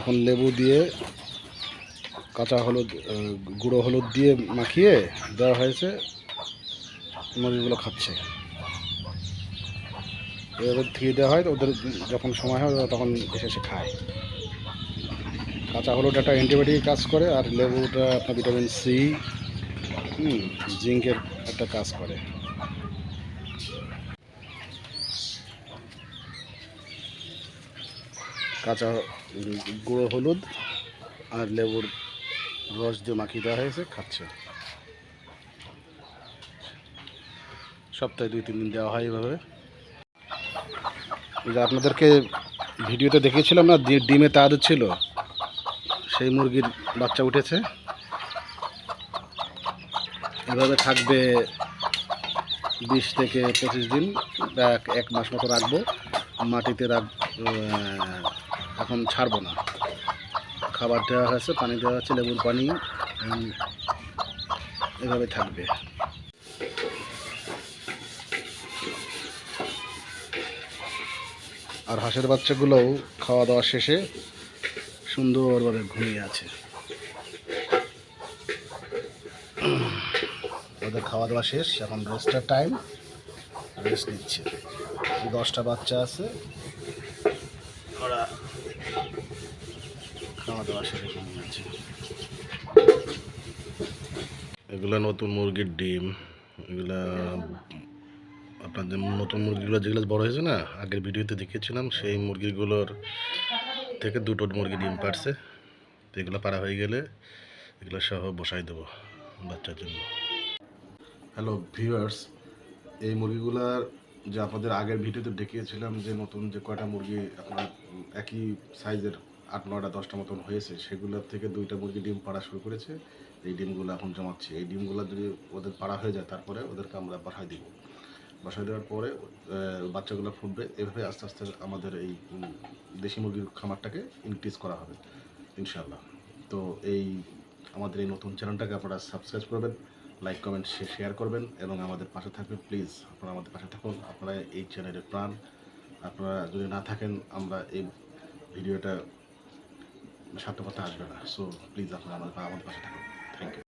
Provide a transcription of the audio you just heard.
এখন লেবু দিয়ে, কাঁচা হলুদ গুঁড়ো হলুদ দিয়ে মাখিয়ে দেওয়া হয়েছে। মুরগিগুলো খাচ্ছে। এভাবে ধুয়ে দেওয়া হয়, ওদের যখন সময় হয় তখন এসে এসে খায়। কাঁচা হলুদ একটা অ্যান্টিবায়োটিক কাজ করে, আর লেবুটা আপনার ভিটামিন সি জিঙ্কের একটা কাজ করে। কাঁচা গুঁড়ো হলুদ আর লেবুর রস দিয়ে মাখিয়ে দেওয়া হয়েছে, খাচ্ছে। সপ্তাহে দুই, তিন দিন দেওয়া হয় এভাবে। যে আপনাদেরকে ভিডিওতে দেখিয়েছিলাম না ডিমে তার ছিল, সেই মুরগির বাচ্চা উঠেছে। এভাবে থাকবে বিশ থেকে পঁচিশ দিন, এক মাস মতো রাখব। মাটিতে রাখ এখন ছাড়বো না। খাবার দেওয়া হয়েছে, পানি দেওয়া হচ্ছে লেবুর পানি এভাবে থাকবে। আর হাঁসের বাচ্চাগুলোও খাওয়া দাওয়া শেষে সুন্দরভাবে ঘুমিয়ে আছে। ওদের খাওয়া দাওয়া শেষ, এখন রেস্টের টাইম রেস্ট নিচ্ছে। দশটা বাচ্চা আছে। ওরা খাওয়া দাওয়া শেষে ঘুমিয়ে আছে? এগুলো নতুন মুরগির ডিম এগুলা আপনাদের নতুন মুরগিগুলো যেগুলো বড় হয়েছে না আগের ভিডিওতে দেখিয়েছিলাম সেই মুরগিগুলোর থেকে দুটো মুরগি ডিম পারছে। তো এগুলো পারা হয়ে গেলে এগুলো সহ বসাই দেবো বাচ্চার জন্য। হ্যালো ভিউয়ার্স এই মুরগিগুলার যে আপনাদের আগের ভিডিওতে দেখিয়েছিলাম যে নতুন যে কয়টা মুরগি আপনার একই সাইজের আট, নয়টা, দশটা মতন হয়েছে, সেগুলোর থেকে দুইটা মুরগি ডিম পাড়া শুরু করেছে। এই ডিমগুলো এখন জমাচ্ছে। এই ডিমগুলো যদি ওদের পাড়া হয়ে যায়, তারপরে ওদেরকে আমরা বাসায় দিব। বাসায় দেওয়ার পরে বাচ্চাগুলো ফুটবে। এভাবে আস্তে আস্তে আমাদের এই দেশি মুরগির খামারটাকে ইনক্রিজ করা হবে ইনশাল্লাহ তো এই আমাদের এই নতুন চ্যানেলটাকে আপনারা সাবস্ক্রাইব করবেন লাইক কমেন্ট শেয়ার করবেন এবং আমাদের পাশে থাকবেন। প্লিজ আপনারা আমাদের পাশে থাকুন। আপনারা এই চ্যানেলের প্রাণ। আপনারা যদি না থাকেন, আমরা এই ভিডিওটা সার্থকতা আসবে না। সো প্লিজ আপনারা আমাদের আমাদের পাশে থাকুন। Thank you